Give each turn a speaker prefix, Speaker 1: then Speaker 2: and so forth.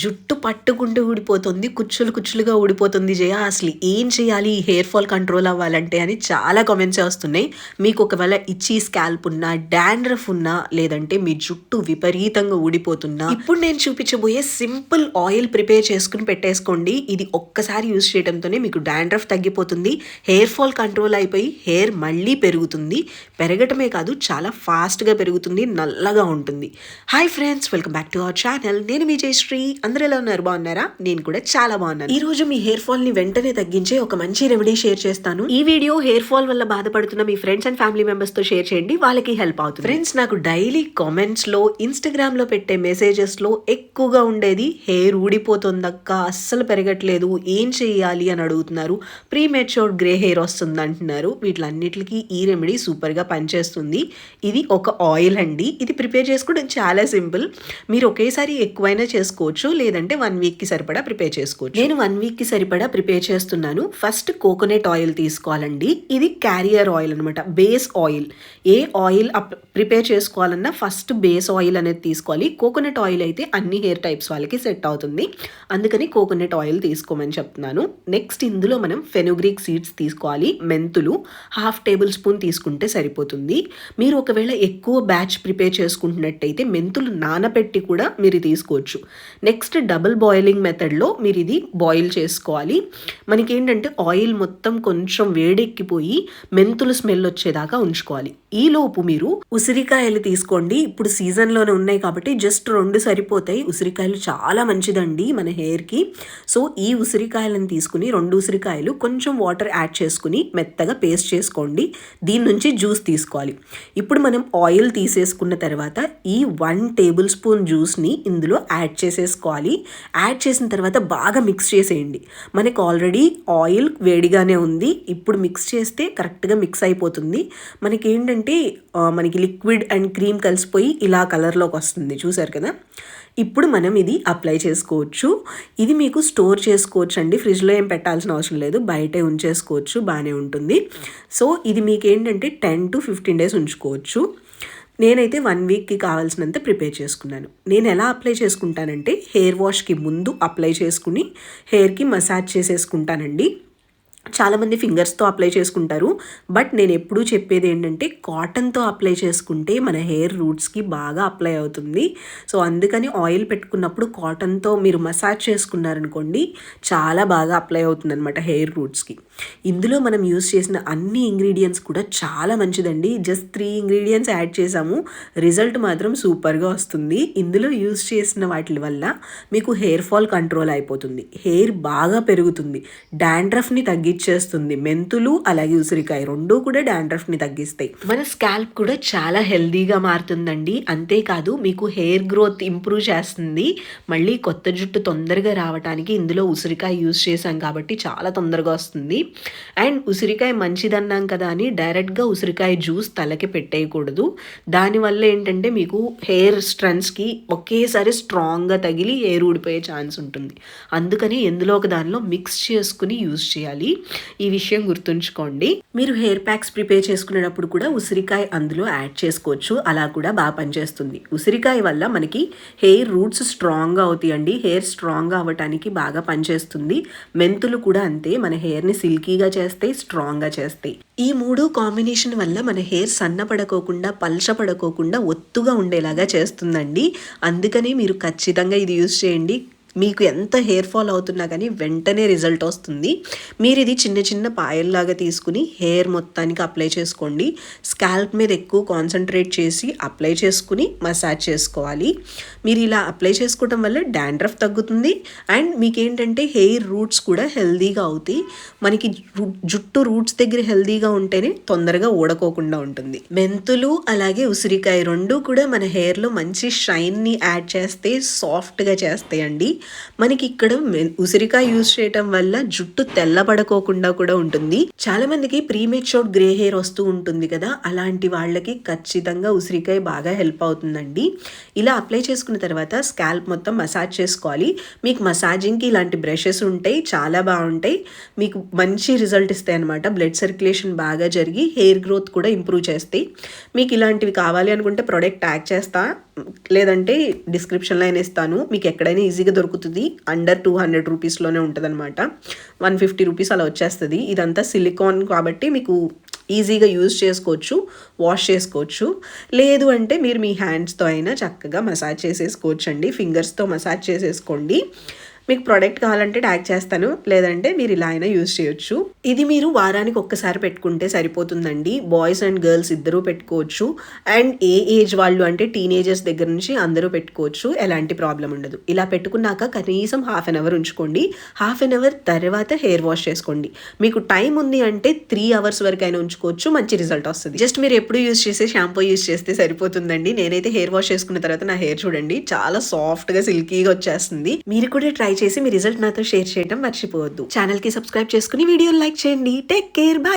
Speaker 1: జుట్టు పట్టుకుంటూ ఊడిపోతుంది కుచ్చులు కుచ్చులుగా ఊడిపోతుంది జయ. అసలు ఏం చేయాలి? ఈ హెయిర్ ఫాల్ కంట్రోల్ అవ్వాలంటే అని చాలా కామెంట్స్ వస్తున్నాయి. మీకు ఒకవేళ ఇచ్చి స్కాల్ప్ ఉన్నా డాండ్రఫ్ ఉన్నా లేదంటే మీ జుట్టు విపరీతంగా ఊడిపోతున్నా ఇప్పుడు నేను చూపించబోయే సింపుల్ ఆయిల్ ప్రిపేర్ చేసుకుని పెట్టేసుకోండి. ఇది ఒక్కసారి యూజ్ చేయడంతోనే మీకు డాండ్రఫ్ తగ్గిపోతుంది. హెయిర్ ఫాల్ కంట్రోల్ అయిపోయి హెయిర్ మళ్ళీ పెరుగుతుంది. పెరగటమే కాదు చాలా ఫాస్ట్గా పెరుగుతుంది నల్లగా ఉంటుంది. Hi friends welcome back to our channel. నేను మీ జయశ్రీ. అందరూ ఎలా ఉన్నారు? బాగున్నారా? నేను కూడా చాలా బాగున్నాను. ఈ రోజు మీ హెయిర్ ఫాల్ని వెంటనే తగ్గించే ఒక మంచి రెమెడీ షేర్ చేస్తాను. ఈ వీడియో హెయిర్ ఫాల్ వల్ల బాధపడుతున్న మీ ఫ్రెండ్స్ అండ్ ఫ్యామిలీ మెంబర్స్తో షేర్ చేయండి. వాళ్ళకి హెల్ప్ అవుతుంది. ఫ్రెండ్స్ నాకు డైలీ కామెంట్స్లో ఇన్స్టాగ్రామ్లో పెట్టే మెసేజెస్లో ఎక్కువగా ఉండేది హెయిర్ ఊడిపోతుందక్క అస్సలు పెరగట్లేదు ఏం చేయాలి అని అడుగుతున్నారు. ప్రీ మెచ్యూర్డ్ గ్రే హెయిర్ వస్తుంది అంటున్నారు. వీటిలన్నిటికీ ఈ రెమెడీ సూపర్గా పనిచేస్తుంది. ఇది ఒక ఆయిల్ అండి. ఇది ప్రిపేర్ చేసుకోవడం చాలా సింపుల్. మీరు ఒకేసారి ఎక్కువైనా చేసుకోవచ్చు. లేదంటే వన్ వీక్కి సరిపడా ప్రిపేర్ చేసుకోవచ్చు. నేను వన్ వీక్కి సరిపడా ప్రిపేర్ చేస్తున్నాను. ఫస్ట్ కోకోనట్ ఆయిల్ తీసుకోవాలండి. ఇది క్యారియర్ ఆయిల్ అనమాట బేస్ ఆయిల్ ఏ ఆయిల్ ప్రిపేర్ చేసుకోవాలన్నా ఫస్ట్ బేస్ ఆయిల్ అనేది తీసుకోవాలి. కోకోనట్ ఆయిల్ అయితే అన్ని హెయిర్ టైప్స్ వాళ్ళకి సెట్ అవుతుంది. అందుకని కోకోనట్ ఆయిల్ తీసుకోమని చెప్తున్నాను. నెక్స్ట్ ఇందులో మనం ఫెనుగ్రీక్ సీడ్స్ తీసుకోవాలి. మెంతులు హాఫ్ టేబుల్ స్పూన్ తీసుకుంటే సరిపోతుంది. మీరు ఒకవేళ ఎక్కువ బ్యాచ్ ప్రిపేర్ చేసుకుంటున్నట్టయితే మెంతులు నానబెట్టి కూడా మీరు తీసుకోవచ్చు. నెక్స్ట్ డబుల్ బాయిలింగ్ మెథడ్లో మీరు ఇది బాయిల్ చేసుకోవాలి. మనకి ఏంటంటే ఆయిల్ మొత్తం కొంచెం వేడెక్కిపోయి మెంతులు స్మెల్ వచ్చేదాకా ఉంచుకోవాలి. ఈ లోపు మీరు ఉసిరికాయలు తీసుకోండి. ఇప్పుడు సీజన్లోనే ఉన్నాయి కాబట్టి జస్ట్ రెండు సరిపోతాయి. ఉసిరికాయలు చాలా మంచిదండి మన హెయిర్కి. సో ఈ ఉసిరికాయలను తీసుకుని రెండు ఉసిరికాయలు కొంచెం వాటర్ యాడ్ చేసుకుని మెత్తగా పేస్ట్ చేసుకోండి. దీని నుంచి జ్యూస్ తీసుకోవాలి. ఇప్పుడు మనం ఆయిల్ తీసేసుకున్న తర్వాత ఈ వన్ టేబుల్ స్పూన్ జ్యూస్ని ఇందులో యాడ్ చేసేసుకోవాలి యాడ్ చేసిన తర్వాత బాగా మిక్స్ చేసేయండి. మనకు ఆల్రెడీ ఆయిల్ వేడిగానే ఉంది. ఇప్పుడు మిక్స్ చేస్తే కరెక్ట్గా మిక్స్ అయిపోతుంది. మనకి ఏంటంటే మనకి లిక్విడ్ అండ్ క్రీమ్ కలిసిపోయి ఇలా కలర్లోకి వస్తుంది. చూసారు కదా? ఇప్పుడు మనం ఇది అప్లై చేసుకోవచ్చు. ఇది మీకు స్టోర్ చేసుకోవచ్చు అండి. ఫ్రిడ్జ్లో ఏం పెట్టాల్సిన అవసరం లేదు. బయటే ఉంచేసుకోవచ్చు. బాగానే ఉంటుంది. సో ఇది మీకు ఏంటంటే టెన్ టు ఫిఫ్టీన్ డేస్ ఉంచుకోవచ్చు. నేనైతే వన్ వీక్కి కావాల్సినంత ప్రిపేర్ చేసుకున్నాను. నేను ఎలా అప్లై చేసుకుంటానంటే హెయిర్ వాష్కి ముందు అప్లై చేసుకుని హెయిర్కి మసాజ్ చేసేసుకుంటానండి. చాలామంది ఫింగర్స్తో అప్లై చేసుకుంటారు. బట్ నేను ఎప్పుడూ చెప్పేది ఏంటంటే కాటన్తో అప్లై చేసుకుంటే మన హెయిర్ రూట్స్కి బాగా అప్లై అవుతుంది. సో అందుకని ఆయిల్ పెట్టుకున్నప్పుడు కాటన్తో మీరు మసాజ్ చేసుకున్నారనుకోండి చాలా బాగా అప్లై అవుతుంది అనమాట హెయిర్ రూట్స్కి. ఇందులో మనం యూస్ చేసిన అన్ని ఇంగ్రీడియంట్స్ కూడా చాలా మంచిదండి. జస్ట్ త్రీ ఇంగ్రీడియంట్స్ యాడ్ చేసాము రిజల్ట్ మాత్రం సూపర్గా వస్తుంది. ఇందులో యూస్ చేసిన వాటి వల్ల మీకు హెయిర్ ఫాల్ కంట్రోల్ అయిపోతుంది. హెయిర్ బాగా పెరుగుతుంది. డాండ్రఫ్ని తగ్గించేస్తుంది మెంతులు అలాగే ఉసిరికాయ రెండు కూడా డాండ్రఫ్ని తగ్గిస్తాయి. మన స్కాల్ప్ కూడా చాలా హెల్దీగా మారుతుందండి. అంతేకాదు మీకు హెయిర్ గ్రోత్ ఇంప్రూవ్ చేస్తుంది. మళ్ళీ కొత్త జుట్టు తొందరగా రావడానికి ఇందులో ఉసిరికాయ యూస్ చేశాం కాబట్టి చాలా తొందరగా వస్తుంది. అండ్ ఉసిరికాయ మంచిదన్నాం కదా అని డైరెక్ట్గా ఉసిరికాయ జ్యూస్ తలకి పెట్టేయకూడదు. దానివల్ల ఏంటంటే మీకు హెయిర్ స్ట్రెంత్స్కి ఒకేసారి స్ట్రాంగ్గా తగిలి హెయిర్ ఊడిపోయే ఛాన్స్ ఉంటుంది. అందుకని ఎందులో ఒక దానిలో మిక్స్ చేసుకుని యూజ్ చేయాలి. ఈ విషయం గుర్తుంచుకోండి. మీరు హెయిర్ ప్యాక్స్ ప్రిపేర్ చేసుకునేటప్పుడు కూడా ఉసిరికాయ అందులో యాడ్ చేసుకోవచ్చు. అలా కూడా బాగా పనిచేస్తుంది. ఉసిరికాయ వల్ల మనకి హెయిర్ రూట్స్ స్ట్రాంగ్గా అవుతాయండి. హెయిర్ స్ట్రాంగ్గా అవ్వటానికి బాగా పనిచేస్తుంది. మెంతులు కూడా అంతే. మన హెయిర్ని సిల్కీగా చేస్తాయి స్ట్రాంగ్గా చేస్తాయి ఈ మూడు కాంబినేషన్ వల్ల మన హెయిర్ సన్నపడకోకుండా పల్చపడకోకుండా ఒత్తుగా ఉండేలాగా చేస్తుందండి. అందుకనే మీరు ఖచ్చితంగా ఇది యూజ్ చేయండి. మీకు ఎంత హెయిర్ ఫాల్ అవుతున్నా కానీ వెంటనే రిజల్ట్ వస్తుంది. మీరు ఇది చిన్న చిన్న పాయల్లాగా తీసుకుని హెయిర్ మొత్తానికి అప్లై చేసుకోండి. స్కాల్ప్ మీద ఎక్కువ కాన్సన్ట్రేట్ చేసి అప్లై చేసుకుని మసాజ్ చేసుకోవాలి. మీరు ఇలా అప్లై చేసుకోవడం వల్ల డాండ్రఫ్ తగ్గుతుంది అండ్ మీకు ఏంటంటే హెయిర్ రూట్స్ కూడా హెల్దీగా అవుతాయి. మనకి జుట్టు రూట్స్ దగ్గర హెల్దీగా ఉంటేనే తొందరగా ఊడకోకుండా ఉంటుంది. మెంతులు అలాగే ఉసిరికాయ రెండు కూడా మన హెయిర్లో మంచి షైన్ని యాడ్ చేస్తే సాఫ్ట్గా చేస్తాయండి. మనకి ఇక్కడ మె- ఉసిరికాయ యూజ్ చేయటం వల్ల జుట్టు తెల్లబడకోకుండా కూడా ఉంటుంది. చాలా మందికి ప్రీమెచ్యూర్డ్ గ్రే హెయిర్ వస్తూ ఉంటుంది కదా అలాంటి వాళ్ళకి ఖచ్చితంగా ఉసిరికాయ బాగా హెల్ప్ అవుతుందండి. ఇలా అప్లై చేసుకున్న తర్వాత స్కాల్ప్ మొత్తం మసాజ్ చేసుకోవాలి. మీకు మసాజింగ్కి ఇలాంటి బ్రషెస్ ఉంటాయి చాలా బాగుంటాయి. మీకు మంచి రిజల్ట్ ఇస్తాయి అనమాట బ్లడ్ సర్క్యులేషన్ బాగా జరిగి హెయిర్ గ్రోత్ కూడా ఇంప్రూవ్ చేస్తాయి. మీకు ఇలాంటివి కావాలి అనుకుంటే ప్రోడక్ట్ ట్యాగ్ చేస్తా. లేదంటే డిస్క్రిప్షన్లో అయినా ఇస్తాను. మీకు ఎక్కడైనా ఈజీగా దొరుకుతుంది. అండర్ టూ హండ్రెడ్ రూపీస్లోనే ఉంటుంది అనమాట వన్ ఫిఫ్టీ రూపీస్ అలా వచ్చేస్తుంది. ఇదంతా సిలికాన్ కాబట్టి మీకు ఈజీగా యూజ్ చేసుకోవచ్చు. వాష్ చేసుకోవచ్చు. లేదు అంటే మీరు మీ హ్యాండ్స్తో అయినా చక్కగా మసాజ్ చేసేసుకోవచ్చు అండి ఫింగర్స్తో మసాజ్ చేసేసుకోండి. మీకు ప్రోడక్ట్ కావాలంటే ట్యాగ్ చేస్తాను లేదంటే మీరు ఇలా అయినా యూజ్ చేయొచ్చు. ఇది మీరు వారానికి ఒక్కసారి పెట్టుకుంటే సరిపోతుందండి. బాయ్స్ అండ్ గర్ల్స్ ఇద్దరూ పెట్టుకోవచ్చు. అండ్ ఏ ఏజ్ వాళ్ళు అంటే టీనేజర్స్ దగ్గర నుంచి అందరూ పెట్టుకోవచ్చు. ఎలాంటి ప్రాబ్లం ఉండదు. ఇలా పెట్టుకున్నాక కనీసం హాఫ్ అన్ అవర్ ఉంచుకోండి. హాఫ్ అన్ అవర్ తర్వాత హెయిర్ వాష్ చేసుకోండి. మీకు టైం ఉంది అంటే త్రీ అవర్స్ వరకు అయినా ఉంచుకోవచ్చు. మంచి రిజల్ట్ వస్తుంది. జస్ట్ మీరు ఎప్పుడు యూజ్ చేసే షాంపూ యూజ్ చేస్తే సరిపోతుందండి. నేనైతే హెయిర్ వాష్ చేసుకున్న తర్వాత నా హెయిర్ చూడండి. చాలా సాఫ్ట్గా సిల్కీగా వచ్చేస్తుంది. మీరు కూడా ట్రై చేసి మీ రిజల్ట్ నాతో షేర్ చేయడం మర్చిపోవద్దు. ఛానల్కి సబ్స్క్రైబ్ చేసుకుని వీడియో లైక్ చేయండి. Take care bye